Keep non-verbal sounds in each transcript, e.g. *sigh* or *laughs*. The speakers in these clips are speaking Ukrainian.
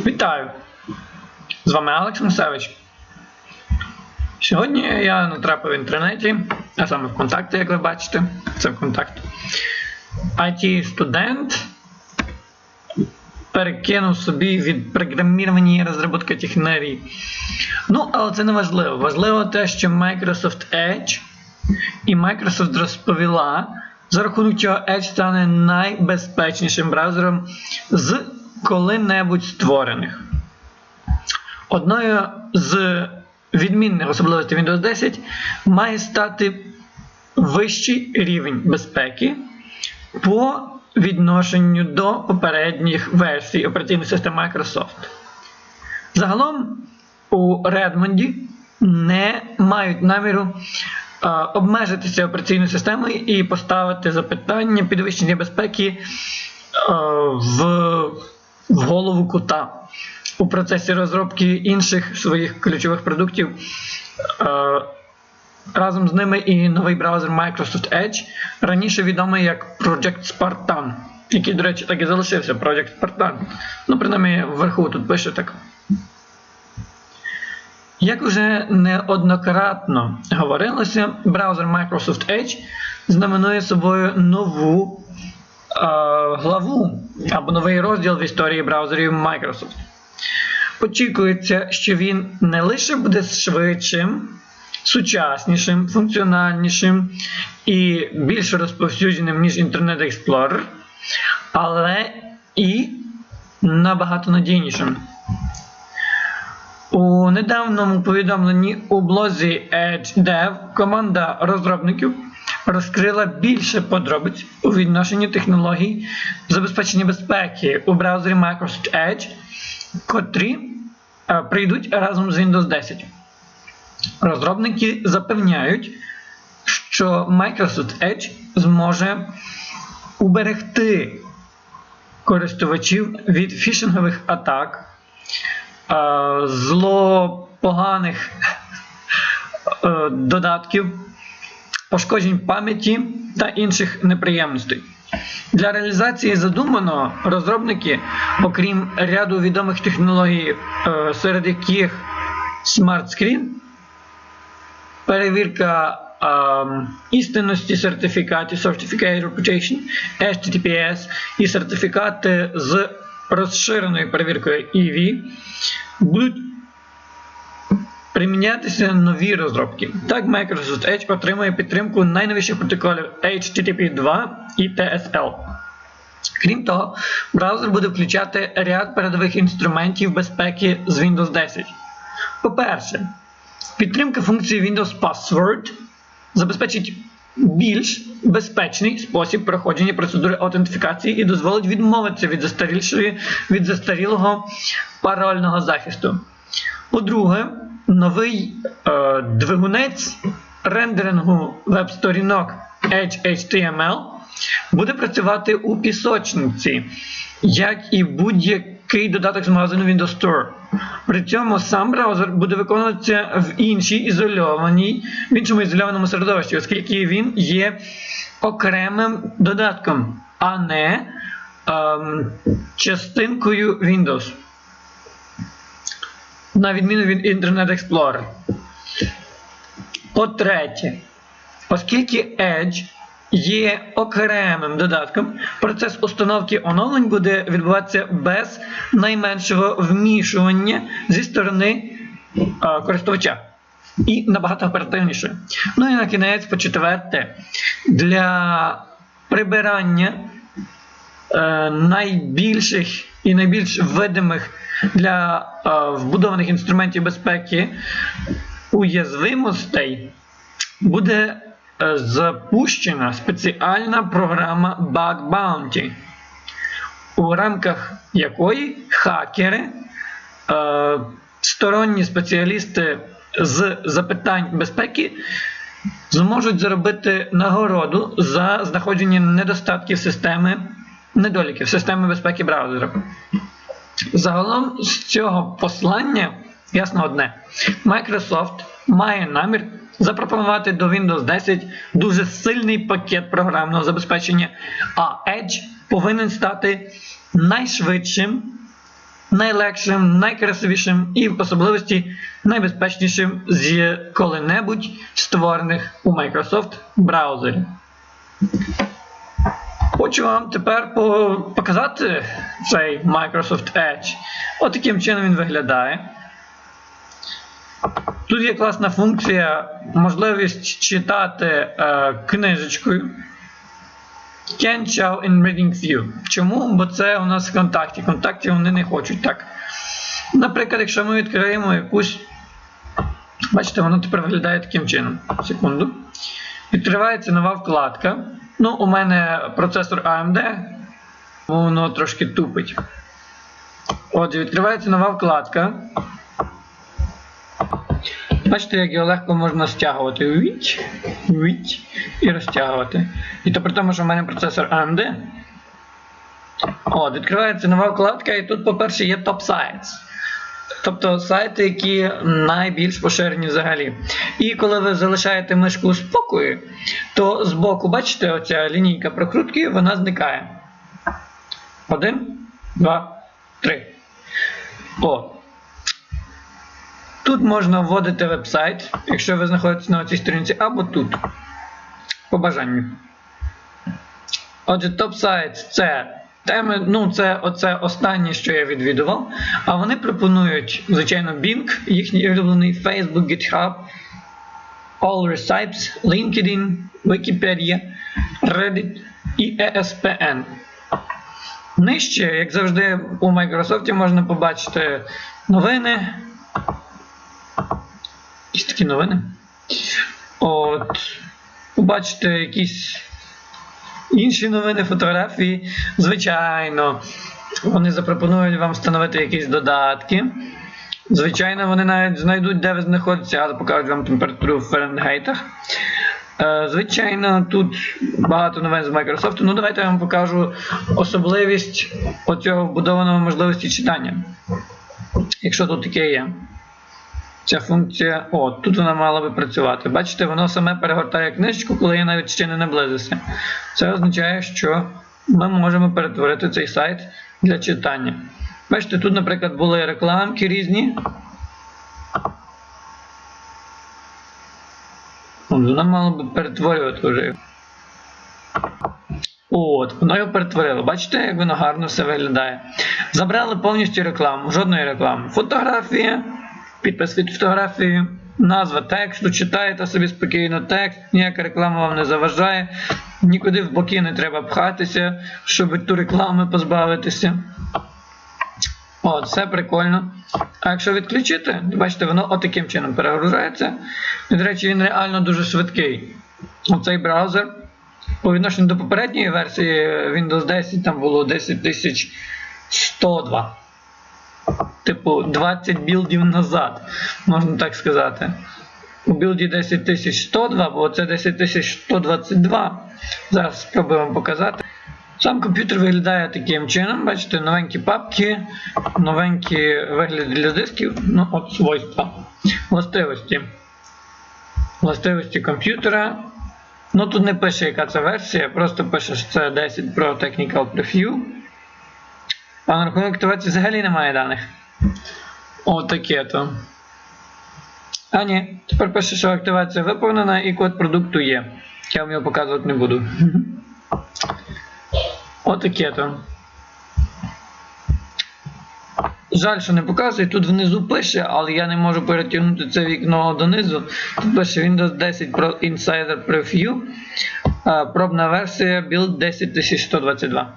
Вітаю! З вами Алекс Мусевич. Сьогодні я натрапив в інтернеті, а саме ВКонтакті, як ви бачите, це ВКонтакт. IT-студент перекинув собі від програмірування і розробки технарій. Ну, але це не важливо. Важливо те, що Microsoft Edge і Microsoft розповіла, за рахунок чого Edge стане найбезпечнішим браузером з коли-небудь створених. Одною з відмінних особливостей Windows 10 має стати вищий рівень безпеки по відношенню до попередніх версій операційної системи Microsoft. Загалом у Redmond не мають наміру обмежитися операційною системою і поставити запитання підвищення безпеки в, в голову кута. У процесі розробки інших своїх ключових продуктів. Е, Разом з ними і новий браузер Microsoft Edge, раніше відомий як Project Spartan, який, до речі, так і залишився Project Spartan. Ну, принаймні, вверху тут пише так. Як вже неоднократно говорилося, браузер Microsoft Edge знаменує собою нову главу або новий розділ в історії браузерів Microsoft. Очікується, що він не лише буде швидшим, сучаснішим, функціональнішим і більш розповсюдженим, ніж Internet Explorer, але і набагато надійнішим. У недавньому повідомленні у блозі EdgeDev команда розробників розкрила більше подробиць у відношенні технологій забезпечення безпеки у браузері Microsoft Edge, котрі е, прийдуть разом з Windows 10. Розробники запевняють, що Microsoft Edge зможе уберегти користувачів від фішингових атак, е, злопоганих е, додатків, пошкоджень пам'яті та інших неприємностей. Для реалізації задуманого розробники, окрім ряду відомих технологій, е, серед яких Smart Screen, перевірка ем, істинності сертифікатів, Certificate Reputation, HTTPS і сертифікати з розширеною перевіркою EV, будуть примінятися нові розробки. Так, Microsoft Edge отримує підтримку найновіших протоколів HTTP 2 і TSL. Крім того, браузер буде включати ряд передових інструментів безпеки з Windows 10. По-перше, підтримка функції Windows Password забезпечить більш безпечний спосіб проходження процедури аутентифікації і дозволить відмовитися від застарілого парольного захисту. По-друге, новий е, двигунець рендерингу веб-сторінок HTML буде працювати у пісочниці, як і будь-який додаток з магазину Windows Store. При цьому сам браузер буде виконуватися в іншій ізольованій, в іншому ізольованому середовищі, оскільки він є окремим додатком, а не ем, частинкою Windows. На відміну від Internet Explorer. По-третє, оскільки Edge є окремим додатком, процес установки оновлень буде відбуватися без найменшого вмішування зі сторони а, користувача. І набагато оперативніше. Ну і на кінець, по четверте, для прибирання е, найбільших і найбільш видимих для е, вбудованих інструментів безпеки уязвимостей буде е, запущена спеціальна програма Bug Bounty, у рамках якої хакери, е, сторонні спеціалісти з запитань безпеки зможуть заробити нагороду за знаходження недостатків системи, недоліків системи безпеки браузера. Загалом з цього послання ясно одне: Microsoft має намір запропонувати до Windows 10 дуже сильний пакет програмного забезпечення, а Edge повинен стати найшвидшим, найлегшим, найкрасивішим і в особливості найбезпечнішим з коли-небудь створених у Microsoft браузерів. Хочу вам тепер показати цей Microsoft Edge. От таким чином він виглядає. Тут є класна функція, можливість читати е, книжечкою. Can show in reading view. Чому? Бо це у нас в контакті. Контакті вони не хочуть так. Наприклад, якщо ми відкриємо якусь. Бачите, воно тепер виглядає таким чином. Секунду. Відкривається нова вкладка. Ну, у мене процесор AMD, воно трошки тупить. Отже, відкривається нова вкладка. Бачите, як його легко можна стягувати. Віть, віть і розтягувати. І то при тому, що в мене процесор AMD. От, відкривається нова вкладка, і тут, по-перше, є Top Sites. Тобто сайти, які найбільш поширені взагалі. І коли ви залишаєте мишку у спокої, то збоку, бачите, оця лінійка прокрутки, вона зникає. Один, два, три. О. Тут можна вводити веб-сайт, якщо ви знаходитесь на цій сторінці, або тут. По бажанню. Отже, топ-сайт це теми, ну це оце останнє, що я відвідував. А вони пропонують, звичайно, Bing, їхній улюблений Facebook, GitHub, All Recipes, LinkedIn, Wikipedia, Reddit і ESPN. Нижче, як завжди, у Microsoft можна побачити новини. Якісь такі новини. От. Побачите якісь інші новини, фотографії. Звичайно, вони запропонують вам встановити якісь додатки. Звичайно, вони навіть знайдуть, де ви знаходитеся, але покажуть вам температуру в Фаренгейтах. Е, Звичайно, тут багато новин з Microsoft. Ну, давайте я вам покажу особливість оцього вбудованого можливості читання. Якщо тут таке є. Ця функція, о, тут вона мала би працювати. Бачите, воно саме перегортає книжку, коли я навіть ще не наблизився. Це означає, що ми можемо перетворити цей сайт для читання. Бачите, тут, наприклад, були рекламки різні. Вона мала би перетворювати вже. От, воно його перетворило. Бачите, як воно гарно все виглядає. Забрали повністю рекламу, жодної реклами. Фотографія, підпис від фотографії, назва тексту, читаєте собі спокійно текст, ніяка реклама вам не заважає, нікуди в боки не треба пхатися, щоб ту реклами позбавитися. От, все прикольно. А якщо відключити, бачите, воно отаким чином перегружається. І, до речі, він реально дуже швидкий. Оцей браузер. По відношенню до попередньої версії Windows 10 там було 10102. Типу 20 білдів назад, можна так сказати. У білді 10102, бо це 10122. Зараз спробуємо показати. Сам комп'ютер виглядає таким чином, бачите, новенькі папки, новенькі вигляди для дисків, ну от свойства. Властивості. Властивості комп'ютера. Ну тут не пише, яка це версія, просто пише, що це 10 Pro Technical Preview. А на рахунок активації взагалі немає даних. От то. А ні, тепер пише, що активація виповнена і код продукту є. Я вам його показувати не буду. *laughs* Отаке то. Жаль, що не показує. Тут внизу пише, але я не можу перетягнути це вікно донизу. Тут пише Windows 10 Pro Insider Preview. е, Пробна версія Build 10122.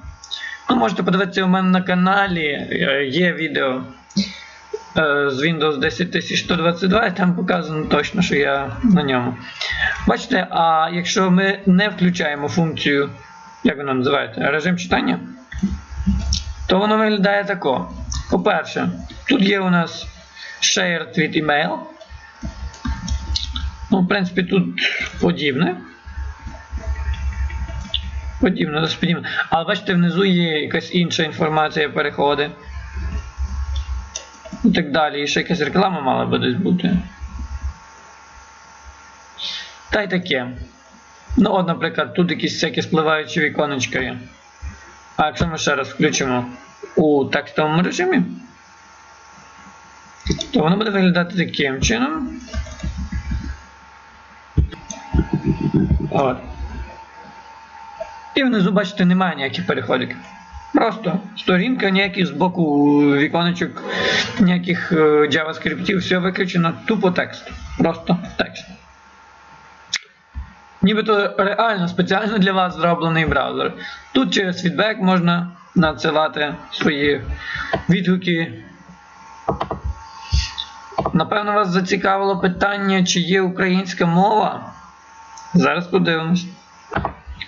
Ну, можете подивитися у мене на каналі. е, Є відео е, з Windows 10122, і там показано точно, що я на ньому. Бачите, а якщо ми не включаємо функцію, як вона називається, режим читання, то воно виглядає тако. По-перше, тут є у нас shared від email. Ну, в принципі, тут подібне. Подібне, досить подібне. Але бачите, внизу є якась інша інформація, переходи. І так далі. І ще якась реклама мала би десь бути. Та й таке. Ну, от, наприклад, тут якісь всякі спливаючі віконечка є. А якщо ми ще раз включимо у текстовому режимі, то воно буде виглядати таким чином. От. І внизу, бачите, немає ніяких переходів. Просто сторінка, ніяких з боку віконечок, ніяких е, JavaScript, все виключено, тупо текст. Просто текст. Нібито реально спеціально для вас зроблений браузер. Тут через фідбек можна надсилати свої відгуки. Напевно, вас зацікавило питання, чи є українська мова. Зараз подивимось.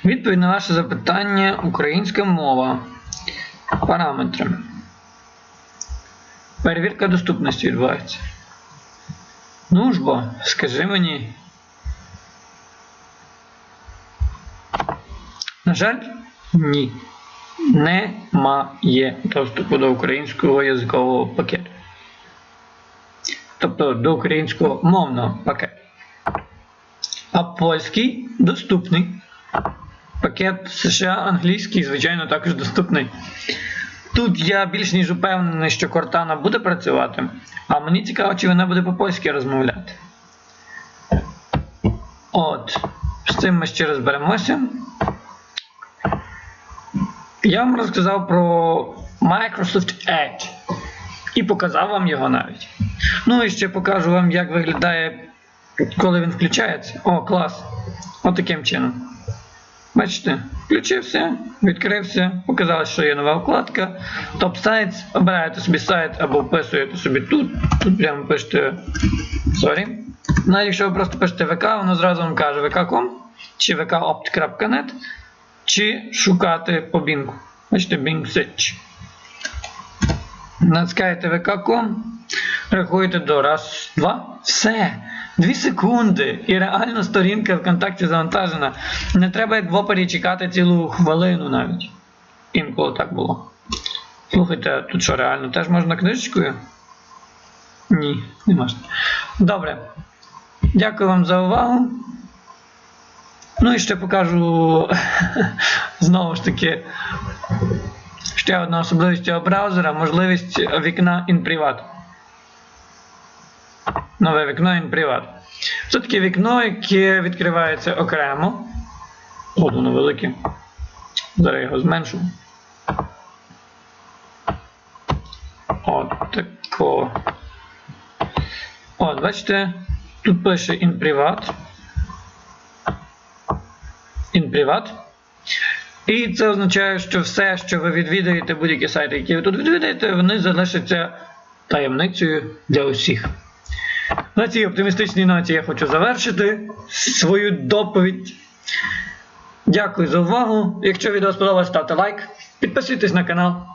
Відповідь на ваше запитання українська мова. Параметри. Перевірка доступності відбувається. Ну ж бо, скажи мені. На жаль, ні. Немає доступу до українського язикового пакету. Тобто до українського мовного пакету. А польський доступний. Пакет США англійський, звичайно, також доступний. Тут я більш ніж упевнений, що Кортана буде працювати, а мені цікаво, чи вона буде по-польськи розмовляти. От, з цим ми ще розберемося. Я вам розказав про Microsoft Edge і показав вам його навіть. Ну і ще покажу вам, як виглядає, коли він включається. О, клас! Отаким чином. Бачите, включився, відкрився, показалось, що є нова вкладка. Топ сайт, обираєте собі сайт або вписуєте собі тут. Тут прямо пишете. Sorry. Навіть якщо ви просто пишете ВК, воно зразу вам каже vk.com чи vkopt.net, чи шукати по Bing. Бачите, Bing Search. Натискаєте vk.com, рахуєте до раз, два, все. Дві секунди. І реально сторінка ВКонтакті завантажена. Не треба як в опері чекати цілу хвилину навіть. Інколи так було. Слухайте, тут що реально теж можна книжечкою? Ні, не можна. Добре. Дякую вам за увагу. Ну і ще покажу *laughs* знову ж таки ще одна особливість цього браузера можливість вікна InPrivat. Нове вікно InPrivat. Це таке вікно, яке відкривається окремо. От воно велике. Зараз його зменшу. От тако. От, бачите, тут пише InPrivat. InPrivat. І це означає, що все, що ви відвідаєте, будь-які сайти, які ви тут відвідаєте, вони залишаться таємницею для усіх. На цій оптимістичній ноті я хочу завершити свою доповідь. Дякую за увагу. Якщо відео сподобалось, ставте лайк, підписуйтесь на канал.